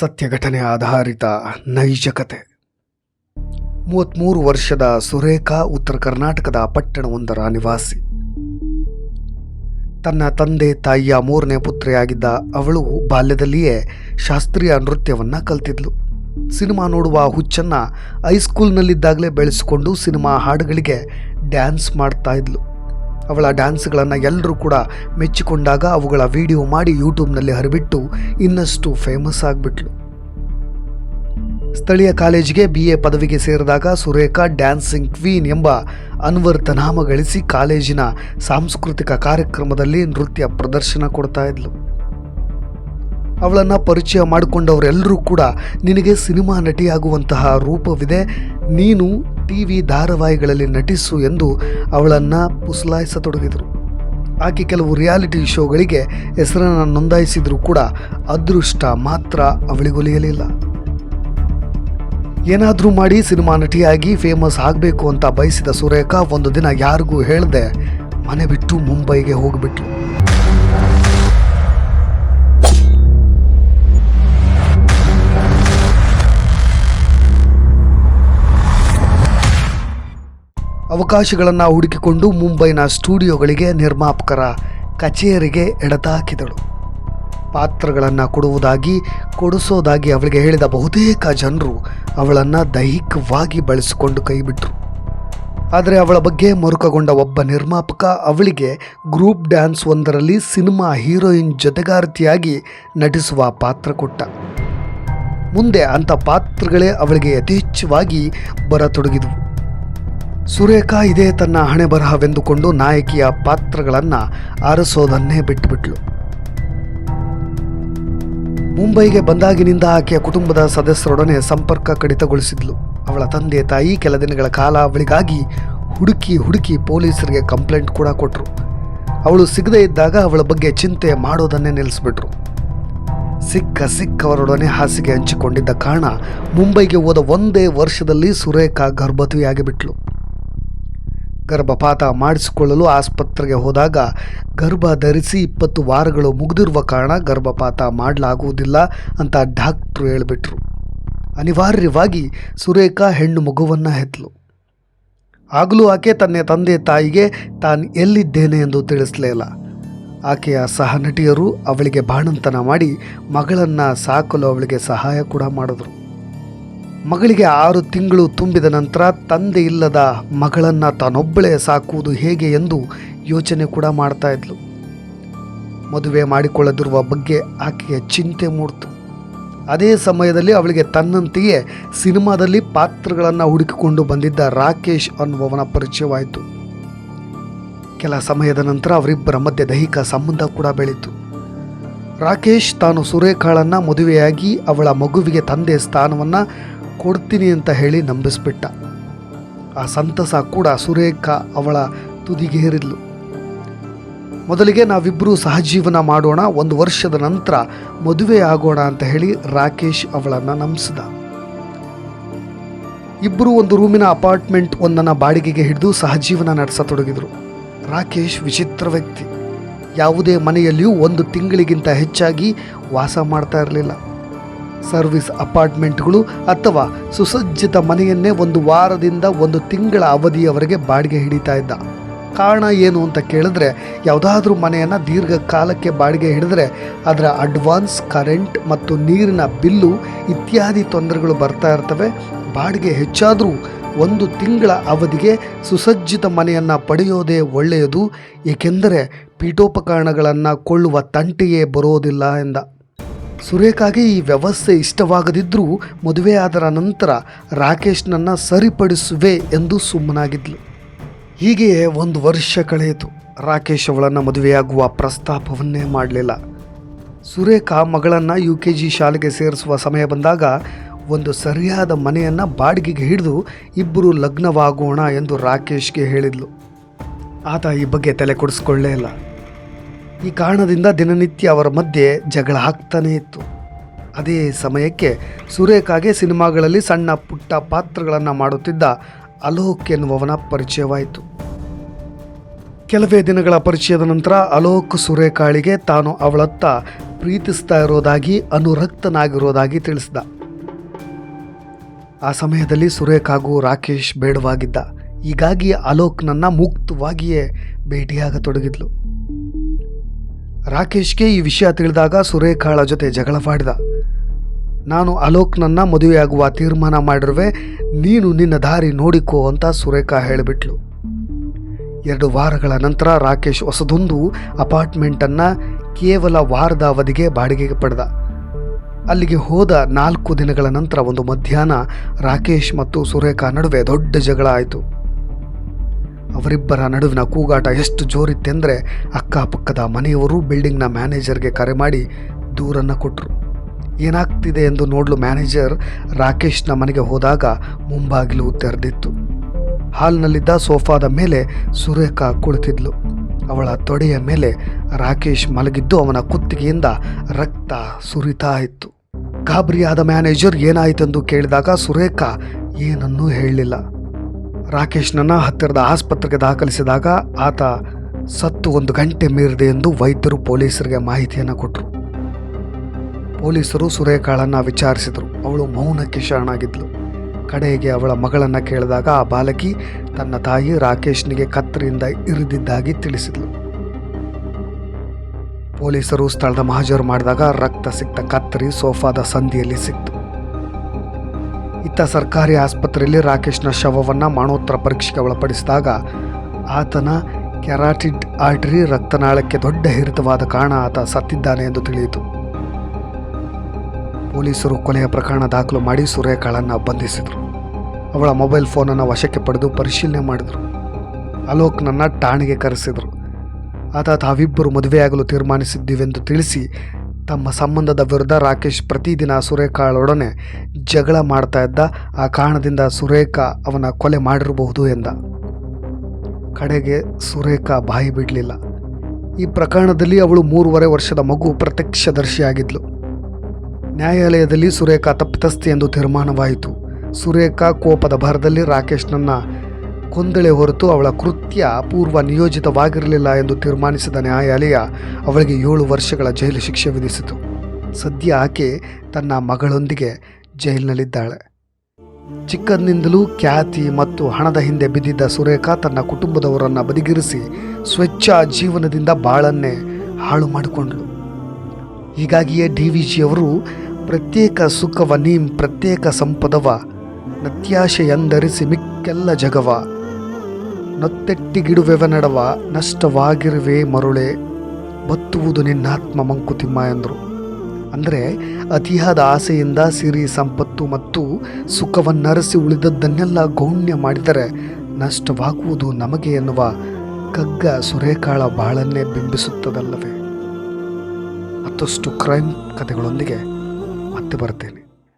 ಸತ್ಯ ಘಟನೆ ಆಧಾರಿತ ನೈಜ ಕತೆ ಮೂವತ್ತ್ಮೂರು ವರ್ಷದ ಸುರೇಖಾ ಉತ್ತರ ಕರ್ನಾಟಕದ ಪಟ್ಟಣವೊಂದರ ನಿವಾಸಿ. ತನ್ನ ತಂದೆ ತಾಯಿಯ ಮೂರನೇ ಪುತ್ರಿಯಾಗಿದ್ದ ಅವಳು ಬಾಲ್ಯದಲ್ಲಿಯೇ ಶಾಸ್ತ್ರೀಯ ನೃತ್ಯವನ್ನು ಕಲ್ತಿದ್ಲು. ಸಿನಿಮಾ ನೋಡುವ ಹುಚ್ಚನ್ನು ಹೈಸ್ಕೂಲ್ನಲ್ಲಿದ್ದಾಗಲೇ ಬೆಳೆಸಿಕೊಂಡು ಸಿನಿಮಾ ಹಾಡುಗಳಿಗೆ ಡ್ಯಾನ್ಸ್ ಮಾಡ್ತಾ ಇದ್ಲು. ಅವಳ ಡ್ಯಾನ್ಸ್ಗಳನ್ನು ಎಲ್ಲರೂ ಕೂಡ ಮೆಚ್ಚಿಕೊಂಡಾಗ ಅವುಗಳ ವಿಡಿಯೋ ಮಾಡಿ ಯೂಟ್ಯೂಬ್ನಲ್ಲಿ ಹರಿಬಿಟ್ಟು ಇನ್ನಷ್ಟು ಫೇಮಸ್ ಆಗಿಬಿಟ್ಲು. ಸ್ಥಳೀಯ ಕಾಲೇಜಿಗೆ ಬಿ ಎ ಪದವಿಗೆ ಸೇರಿದಾಗ ಸುರೇಖಾ ಡ್ಯಾನ್ಸಿಂಗ್ ಕ್ವೀನ್ ಎಂಬ ಅನ್ವರ್ಥ ನಾಮ ಗಳಿಸಿ ಕಾಲೇಜಿನ ಸಾಂಸ್ಕೃತಿಕ ಕಾರ್ಯಕ್ರಮದಲ್ಲಿ ನೃತ್ಯ ಪ್ರದರ್ಶನ ಕೊಡ್ತಾ ಇದ್ಲು. ಅವಳನ್ನು ಪರಿಚಯ ಮಾಡಿಕೊಂಡವರೆಲ್ಲರೂ ಕೂಡ ನಿನಗೆ ಸಿನಿಮಾ ನಟಿಯಾಗುವಂತಹ ರೂಪವಿದೆ, ನೀನು ಟಿ ವಿ ಧಾರಾವಾಹಿಗಳಲ್ಲಿ ನಟಿಸು ಎಂದು ಅವಳನ್ನು ಪುಸಲಾಯಿಸತೊಡಗಿದರು. ಆಕೆ ಕೆಲವು ರಿಯಾಲಿಟಿ ಶೋಗಳಿಗೆ ಹೆಸರನ್ನು ನೋಂದಾಯಿಸಿದರೂ ಕೂಡ ಅದೃಷ್ಟ ಮಾತ್ರ ಅವಳಿಗೊಲಿಯಲಿಲ್ಲ. ಏನಾದರೂ ಮಾಡಿ ಸಿನಿಮಾ ನಟಿಯಾಗಿ ಫೇಮಸ್ ಆಗಬೇಕು ಅಂತ ಬಯಸಿದ ಸುರೇಖಾ ಒಂದು ದಿನ ಯಾರಿಗೂ ಹೇಳದೆ, ಮನೆ ಬಿಟ್ಟು ಮುಂಬೈಗೆ ಹೋಗಿಬಿಟ್ಲು. ಅವಕಾಶಗಳನ್ನು ಹುಡುಕಿಕೊಂಡು ಮುಂಬೈನ ಸ್ಟುಡಿಯೋಗಳಿಗೆ ನಿರ್ಮಾಪಕರ ಕಚೇರಿಗೆ ಎಡತಾಕಿದಳು ಪಾತ್ರಗಳನ್ನು ಕೊಡುವುದಾಗಿ, ಕೊಡಿಸೋದಾಗಿ ಅವಳಿಗೆ ಹೇಳಿದ ಬಹುತೇಕ ಜನರು ಅವಳನ್ನು ದೈಹಿಕವಾಗಿ ಬಳಸಿಕೊಂಡು ಕೈಬಿಟ್ರು ಆದರೆ ಅವಳ ಬಗ್ಗೆ ಮರುಕಗೊಂಡ ಒಬ್ಬ ನಿರ್ಮಾಪಕ ಅವಳಿಗೆ ಗ್ರೂಪ್ ಡ್ಯಾನ್ಸ್ ಒಂದರಲ್ಲಿ ಸಿನಿಮಾ ಹೀರೋಯಿನ್ ಜೊತೆಗಾರತಿಯಾಗಿ ನಟಿಸುವ ಪಾತ್ರ ಕೊಟ್ಟ. ಮುಂದೆ ಅಂಥ ಪಾತ್ರಗಳೇ ಅವಳಿಗೆ ಯಥೇಚ್ಛವಾಗಿ ಬರತೊಡಗಿದವು. ಸುರೇಖಾ ಇದೇ ತನ್ನ ಹಣೆ ಬರಹವೆಂದುಕೊಂಡು ನಾಯಕಿಯ ಪಾತ್ರಗಳನ್ನು ಆರಿಸೋದನ್ನೇ ಬಿಟ್ಟುಬಿಟ್ಲು ಮುಂಬೈಗೆ ಬಂದಾಗಿನಿಂದ ಆಕೆಯ ಕುಟುಂಬದ ಸದಸ್ಯರೊಡನೆ ಸಂಪರ್ಕ ಕಡಿತಗೊಳಿಸಿದ್ಲು. ಅವಳ ತಂದೆ ತಾಯಿ ಕೆಲ ದಿನಗಳ ಕಾಲ ಅವಳಿಗಾಗಿ ಹುಡುಕಿ ಹುಡುಕಿ ಪೊಲೀಸರಿಗೆ ಕಂಪ್ಲೇಂಟ್ ಕೂಡ ಕೊಟ್ಟರು ಅವಳು ಸಿಗದೇ ಇದ್ದಾಗ ಅವಳ ಬಗ್ಗೆ ಚಿಂತೆ ಮಾಡೋದನ್ನೇ ನಿಲ್ಲಿಸ್ಬಿಟ್ರು ಸಿಕ್ಕ ಸಿಕ್ಕವರೊಡನೆ ಹಾಸಿಗೆ ಹಂಚಿಕೊಂಡಿದ್ದ ಕಾರಣ ಮುಂಬೈಗೆ ಹೋದ ಒಂದೇ ವರ್ಷದಲ್ಲಿ ಸುರೇಖಾ ಗರ್ಭವತಿಯಾಗಿಬಿಟ್ಲು. ಗರ್ಭಪಾತ ಮಾಡಿಸಿಕೊಳ್ಳಲು ಆಸ್ಪತ್ರೆಗೆ ಹೋದಾಗ ಗರ್ಭ ಧರಿಸಿ ಇಪ್ಪತ್ತು ವಾರಗಳು ಮುಗಿದಿರುವ ಕಾರಣ ಗರ್ಭಪಾತ ಮಾಡಲಾಗುವುದಿಲ್ಲ ಅಂತ ಡಾಕ್ಟ್ರು ಹೇಳಿಬಿಟ್ರು. ಅನಿವಾರ್ಯವಾಗಿ ಸುರೇಖಾ ಹೆಣ್ಣು ಮಗುವನ್ನು ಹೆತ್ತಲು. ಆಗಲೂ ಆಕೆ ತನ್ನ ತಂದೆ ತಾಯಿಗೆ ತಾನು ಎಲ್ಲಿದ್ದೇನೆ ಎಂದು ತಿಳಿಸಲೇ ಇಲ್ಲ. ಆಕೆಯ ಸಹ ನಟಿಯರು ಅವಳಿಗೆ ಬಾಣಂತನ ಮಾಡಿ ಮಗಳನ್ನು ಸಾಕಲು ಅವಳಿಗೆ ಸಹಾಯ ಕೂಡ ಮಾಡಿದ್ರು. ಮಗಳಿಗೆ ಆರು ತಿಂಗಳು ತುಂಬಿದ ನಂತರ ತಂದೆ ಇಲ್ಲದ ಮಗಳನ್ನು ತಾನೊಬ್ಬಳೇ ಸಾಕುವುದು ಹೇಗೆ ಎಂದು ಯೋಚನೆ ಕೂಡ ಮಾಡ್ತಾ ಇದ್ಲು. ಮದುವೆ ಮಾಡಿಕೊಳ್ಳದಿರುವ ಬಗ್ಗೆ ಆಕೆಯ ಚಿಂತೆ ಮೂಡ್ತು. ಅದೇ ಸಮಯದಲ್ಲಿ ಅವಳಿಗೆ ತನ್ನಂತೆಯೇ ಸಿನಿಮಾದಲ್ಲಿ ಪಾತ್ರಗಳನ್ನು ಹುಡುಕಿಕೊಂಡು ಬಂದಿದ್ದ ರಾಕೇಶ್ ಅನ್ನುವವನ ಪರಿಚಯವಾಯಿತು. ಕೆಲ ಸಮಯದ ನಂತರ ಅವರಿಬ್ಬರ ಮಧ್ಯೆ ದೈಹಿಕ ಸಂಬಂಧ ಕೂಡ ಬೆಳೀತು. ರಾಕೇಶ್ ತಾನು ಸುರೇಖಾಳನ್ನು ಮದುವೆಯಾಗಿ ಅವಳ ಮಗುವಿಗೆ ತಂದೆ ಸ್ಥಾನವನ್ನು ಕೊಡ್ತೀನಿ ಅಂತ ಹೇಳಿ ನಂಬಿಸ್ಬಿಟ್ಟ. ಆ ಸಂತಸ ಕೂಡ ಸುರೇಖಾ ಅವಳ ತುದಿಗೇರಿದ್ಲು. ಮೊದಲಿಗೆ ನಾವಿಬ್ಬರೂ ಸಹಜೀವನ ಮಾಡೋಣ, ಒಂದು ವರ್ಷದ ನಂತರ ಮದುವೆ ಆಗೋಣ ಅಂತ ಹೇಳಿ ರಾಕೇಶ್ ಅವಳನ್ನು ನಂಬಿಸಿದ. ಇಬ್ಬರು ಒಂದು ರೂಮಿನ ಅಪಾರ್ಟ್ಮೆಂಟ್ ಒಂದನ್ನು ಬಾಡಿಗೆಗೆ ಹಿಡಿದು ಸಹಜೀವನ ನಡೆಸತೊಡಗಿದರು. ರಾಕೇಶ್ ವಿಚಿತ್ರ ವ್ಯಕ್ತಿ. ಯಾವುದೇ ಮನೆಯಲ್ಲಿಯೂ ಒಂದು ತಿಂಗಳಿಗಿಂತ ಹೆಚ್ಚಾಗಿ ವಾಸ ಮಾಡ್ತಾ ಇರಲಿಲ್ಲ. ಸರ್ವಿಸ್ ಅಪಾರ್ಟ್ಮೆಂಟ್ಗಳು ಅಥವಾ ಸುಸಜ್ಜಿತ ಮನೆಯನ್ನೇ ಒಂದು ವಾರದಿಂದ ಒಂದು ತಿಂಗಳ ಅವಧಿಯವರೆಗೆ ಬಾಡಿಗೆ ಹಿಡಿತಾ ಇದ್ದ. ಕಾರಣ ಏನು ಅಂತ ಕೇಳಿದ್ರೆ, ಯಾವುದಾದ್ರೂ ಮನೆಯನ್ನು ದೀರ್ಘಕಾಲಕ್ಕೆ ಬಾಡಿಗೆ ಹಿಡಿದ್ರೆ ಅದರ ಅಡ್ವಾನ್ಸ್ ಕರೆಂಟ್ ಮತ್ತು ನೀರಿನ ಬಿಲ್ಲು ಇತ್ಯಾದಿ ತೊಂದರೆಗಳು ಬರ್ತಾ ಇರ್ತವೆ. ಬಾಡಿಗೆ ಹೆಚ್ಚಾದರೂ ಒಂದು ತಿಂಗಳ ಅವಧಿಗೆ ಸುಸಜ್ಜಿತ ಮನೆಯನ್ನು ಪಡೆಯೋದೇ ಒಳ್ಳೆಯದು, ಏಕೆಂದರೆ ಪೀಠೋಪಕರಣಗಳನ್ನು ಕೊಳ್ಳುವ ತಂಟೆಯೇ ಬರೋದಿಲ್ಲ ಎಂದ. ಸುರೇಖಾಗೆ ಈ ವ್ಯವಸ್ಥೆ ಇಷ್ಟವಾಗದಿದ್ದರೂ ಮದುವೆಯಾದರ ನಂತರ ರಾಕೇಶ್ನನ್ನು ಸರಿಪಡಿಸುವೆ ಎಂದು ಸುಮ್ಮನಾಗಿದ್ಲು. ಹೀಗೆ ಒಂದು ವರ್ಷ ಕಳೆಯಿತು. ರಾಕೇಶ್ ಅವಳನ್ನು ಮದುವೆಯಾಗುವ ಪ್ರಸ್ತಾಪವನ್ನೇ ಮಾಡಲಿಲ್ಲ. ಸುರೇಖಾ ಮಗಳನ್ನು ಯು ಕೆ ಜಿ ಶಾಲೆಗೆ ಸೇರಿಸುವ ಸಮಯ ಬಂದಾಗ ಒಂದು ಸರಿಯಾದ ಮನೆಯನ್ನು ಬಾಡಿಗೆಗೆ ಹಿಡಿದು ಇಬ್ಬರು ಲಗ್ನವಾಗೋಣ ಎಂದು ರಾಕೇಶ್ಗೆ ಹೇಳಿದ್ಲು. ಆತ ಈ ಬಗ್ಗೆ ತಲೆ ಕೊಡಿಸ್ಕೊಳ್ಳೇ ಇಲ್ಲ. ಈ ಕಾರಣದಿಂದ ದಿನನಿತ್ಯ ಅವರ ಮಧ್ಯೆ ಜಗಳ ಆಗ್ತಾನೇ ಇತ್ತು. ಅದೇ ಸಮಯಕ್ಕೆ ಸುರೇಖಾಗೆ ಸಿನಿಮಾಗಳಲ್ಲಿ ಸಣ್ಣ ಪುಟ್ಟ ಪಾತ್ರಗಳನ್ನು ಮಾಡುತ್ತಿದ್ದ ಅಲೋಕ್ ಎನ್ನುವವನ ಪರಿಚಯವಾಯಿತು. ಕೆಲವೇ ದಿನಗಳ ಪರಿಚಯದ ನಂತರ ಅಲೋಕ್ ಸುರೇಖಾಳಿಗೆ ತಾನು ಅವಳತ್ತ ಪ್ರೀತಿಸ್ತಾ ಇರೋದಾಗಿ ಅನುರಕ್ತನಾಗಿರೋದಾಗಿ ತಿಳಿಸಿದ. ಆ ಸಮಯದಲ್ಲಿ ಸುರೇಖಾಗೂ ರಾಕೇಶ್ ಬೇಡವಾಗಿದ್ದ. ಹೀಗಾಗಿ ಅಲೋಕ್ನನ್ನು ಮುಕ್ತವಾಗಿಯೇ ಭೇಟಿಯಾಗತೊಡಗಿದ್ಲು. ರಾಕೇಶ್ಗೆ ಈ ವಿಷಯ ತಿಳಿದಾಗ ಸುರೇಖಾಳ ಜೊತೆ ಜಗಳವಾಡಿದ ನಾನು ಅಲೋಕ್ನನ್ನ ಮದುವೆಯಾಗುವ ತೀರ್ಮಾನ ಮಾಡಿರುವೆ, ನೀನು ನಿನ್ನ ದಾರಿ ನೋಡಿಕೋ ಅಂತ ಸುರೇಖಾ ಹೇಳಿಬಿಟ್ಲು. ಎರಡು ವಾರಗಳ ನಂತರ ರಾಕೇಶ್ ಹೊಸದೊಂದು ಅಪಾರ್ಟ್ಮೆಂಟನ್ನು ಕೇವಲ ವಾರದ ಅವಧಿಗೆ ಬಾಡಿಗೆಗೆ ಪಡೆದ. ಅಲ್ಲಿಗೆ ಹೋದ ನಾಲ್ಕು ದಿನಗಳ ನಂತರ ಒಂದು ಮಧ್ಯಾಹ್ನ ರಾಕೇಶ್ ಮತ್ತು ಸುರೇಖಾ ನಡುವೆ ದೊಡ್ಡ ಜಗಳ ಆಯಿತು. ಅವರಿಬ್ಬರ ನಡುವಿನ ಕೂಗಾಟ ಎಷ್ಟು ಜೋರಿತ್ತೆಂದರೆ ಅಕ್ಕಪಕ್ಕದ ಮನೆಯವರು ಬಿಲ್ಡಿಂಗ್ನ ಮ್ಯಾನೇಜರ್ಗೆ ಕರೆ ಮಾಡಿ ದೂರನ್ನು ಕೊಟ್ಟರು ಏನಾಗ್ತಿದೆ ಎಂದು ನೋಡಲು ಮ್ಯಾನೇಜರ್ ರಾಕೇಶ್ನ ಮನೆಗೆ ಹೋದಾಗ ಮುಂಬಾಗಿಲು ತೆರೆದಿತ್ತು. ಹಾಲ್ನಲ್ಲಿದ್ದ ಸೋಫಾದ ಮೇಲೆ ಸುರೇಖಾ ಕುಳಿತಿದ್ಲು. ಅವಳ ತೊಡೆಯ ಮೇಲೆ ರಾಕೇಶ್ ಮಲಗಿದ್ದು ಅವನ ಕುತ್ತಿಗೆಯಿಂದ ರಕ್ತ ಸುರಿತಾ ಇತ್ತು. ಗಾಬರಿಯಾದ ಮ್ಯಾನೇಜರ್ ಏನಾಯಿತೆಂದು ಕೇಳಿದಾಗ ಸುರೇಖಾ ಏನನ್ನೂ ಹೇಳಲಿಲ್ಲ ರಾಕೇಶ್ನನ್ನ ಹತ್ತಿರದ ಆಸ್ಪತ್ರೆಗೆ ದಾಖಲಿಸಿದಾಗ ಆತ ಸತ್ತು ಒಂದು ಗಂಟೆ ಮೀರಿದೆ ಎಂದು ವೈದ್ಯರು ಪೊಲೀಸರಿಗೆ ಮಾಹಿತಿಯನ್ನು ಕೊಟ್ಟರು ಪೊಲೀಸರು ಸುರೇಖಾಳನ್ನು ವಿಚಾರಿಸಿದರು. ಅವಳು ಮೌನಕ್ಕೆ ಶರಣಾಗಿದ್ಲು. ಕಡೆಗೆ ಅವಳ ಮಗಳನ್ನು ಕೇಳಿದಾಗ ಆ ಬಾಲಕಿ ತನ್ನ ತಾಯಿ ರಾಕೇಶ್ನಿಗೆ ಕತ್ತರಿಯಿಂದ ಇರಿದಿದ್ದಾಗಿ ತಿಳಿಸಿದ್ಲು. ಪೊಲೀಸರು ಸ್ಥಳದ ಮಹಾಜರು ಮಾಡಿದಾಗ ರಕ್ತ ಸಿಕ್ತ ಕತ್ತರಿ ಸೋಫಾದ ಸಂದಿಯಲ್ಲಿ ಸಿಕ್ತು. ಇತ್ತ ಸರ್ಕಾರಿ ಆಸ್ಪತ್ರೆಯಲ್ಲಿ ರಾಕೇಶ್ನ ಶವವನ್ನು ಮರಣೋತ್ತರ ಪರೀಕ್ಷೆಗೆ ಒಳಪಡಿಸಿದಾಗ ಆತನ ಕೆರಾಟಿಡ್ ಆರ್ಟರಿ ರಕ್ತನಾಳಕ್ಕೆ ದೊಡ್ಡ ಹಿರಿತವಾದ ಕಾರಣ ಆತ ಸತ್ತಿದ್ದಾನೆ ಎಂದು ತಿಳಿಯಿತು. ಪೊಲೀಸರು ಕೊಲೆಯ ಪ್ರಕರಣ ದಾಖಲು ಮಾಡಿ ಸುರೇಖಾಳನ್ನು ಬಂಧಿಸಿದರು. ಅವಳ ಮೊಬೈಲ್ ಫೋನನ್ನು ವಶಕ್ಕೆ ಪಡೆದು ಪರಿಶೀಲನೆ ಮಾಡಿದರು. ಅಲೋಕ್ನನ್ನು ಠಾಣೆಗೆ ಕರೆಸಿದರು. ಆತ ತಾವಿಬ್ಬರು ಮದುವೆಯಾಗಲು ತೀರ್ಮಾನಿಸಿದ್ದೀವೆಂದು ತಿಳಿಸಿ ತಮ್ಮ ಸಂಬಂಧದ ವಿರುದ್ಧ ರಾಕೇಶ್ ಪ್ರತಿದಿನ ಸುರೇಖಾಳೊಡನೆ ಜಗಳ ಮಾಡ್ತಾ ಇದ್ದ. ಆ ಕಾರಣದಿಂದ ಸುರೇಖಾ ಅವನ ಕೊಲೆ ಮಾಡಿರಬಹುದು ಎಂದ. ಕಡೆಗೆ ಸುರೇಖಾ ಬಾಯಿ ಬಿಡಲಿಲ್ಲ. ಈ ಪ್ರಕರಣದಲ್ಲಿ ಅವಳು ಮೂರುವರೆ ವರ್ಷದ ಮಗು ಪ್ರತ್ಯಕ್ಷದರ್ಶಿಯಾಗಿದ್ಲು. ನ್ಯಾಯಾಲಯದಲ್ಲಿ ಸುರೇಖಾ ತಪ್ಪಿತಸ್ಥೆ ಎಂದು ತೀರ್ಮಾನವಾಯಿತು. ಸುರೇಖಾ ಕೋಪದ ಭರದಲ್ಲಿ ರಾಕೇಶ್ನನ್ನ ಕೊಂದಳೆ ಹೊರತು ಅವಳ ಕೃತ್ಯ ಪೂರ್ವ ನಿಯೋಜಿತವಾಗಿರಲಿಲ್ಲ ಎಂದು ತೀರ್ಮಾನಿಸಿದ ನ್ಯಾಯಾಲಯ ಅವಳಿಗೆ ಏಳು ವರ್ಷಗಳ ಜೈಲು ಶಿಕ್ಷೆ ವಿಧಿಸಿತು. ಸದ್ಯ ಆಕೆ ತನ್ನ ಮಗಳೊಂದಿಗೆ ಜೈಲಿನಲ್ಲಿದ್ದಾಳೆ. ಚಿಕ್ಕಂದಿನಿಂದಲೂ ಖ್ಯಾತಿ ಮತ್ತು ಹಣದ ಹಿಂದೆ ಬಿದ್ದಿದ್ದ ಸುರೇಖಾ ತನ್ನ ಕುಟುಂಬದವರನ್ನು ಬದಿಗಿರಿಸಿ ಸ್ವಚ್ಛ ಜೀವನದಿಂದ ಬಾಳನ್ನೇ ಹಾಳು ಮಾಡಿಕೊಂಡಳು. ಹೀಗಾಗಿಯೇ ಡಿ ವಿ ಜಿಯವರು ಪ್ರತ್ಯೇಕ ಸುಖವ ನೀಂ ಪ್ರತ್ಯೇಕ ಸಂಪದವ ನತ್ಯಾಶೆಯಂದರಿಸಿ ಮಿಕ್ಕೆಲ್ಲ ಜಗವ ನೊತ್ತೆಟ್ಟಿಗಿಡುವೆವ ನಡವ ನಷ್ಟವಾಗಿರುವೆ ಮರುಳೆ, ಬತ್ತುವುದು ನಿನ್ನಾತ್ಮ ಮಂಕುತಿಮ್ಮ ಎಂದರು. ಅಂದರೆ ಅತಿಯಾದ ಆಸೆಯಿಂದ ಸಿರಿ ಸಂಪತ್ತು ಮತ್ತು ಸುಖವನ್ನರಸಿ ಉಳಿದದ್ದನ್ನೆಲ್ಲ ಗೌಣ್ಯ ಮಾಡಿದರೆ ನಷ್ಟವಾಗುವುದು ನಮಗೆ ಎನ್ನುವ ಕಗ್ಗ ಸುರೇಕಾಳ ಬಾಳನ್ನೇ ಬಿಂಬಿಸುತ್ತದಲ್ಲವೇ? ಮತ್ತಷ್ಟು ಕ್ರೈಮ್ ಕಥೆಗಳೊಂದಿಗೆ ಮತ್ತೆ ಬರ್ತೇನೆ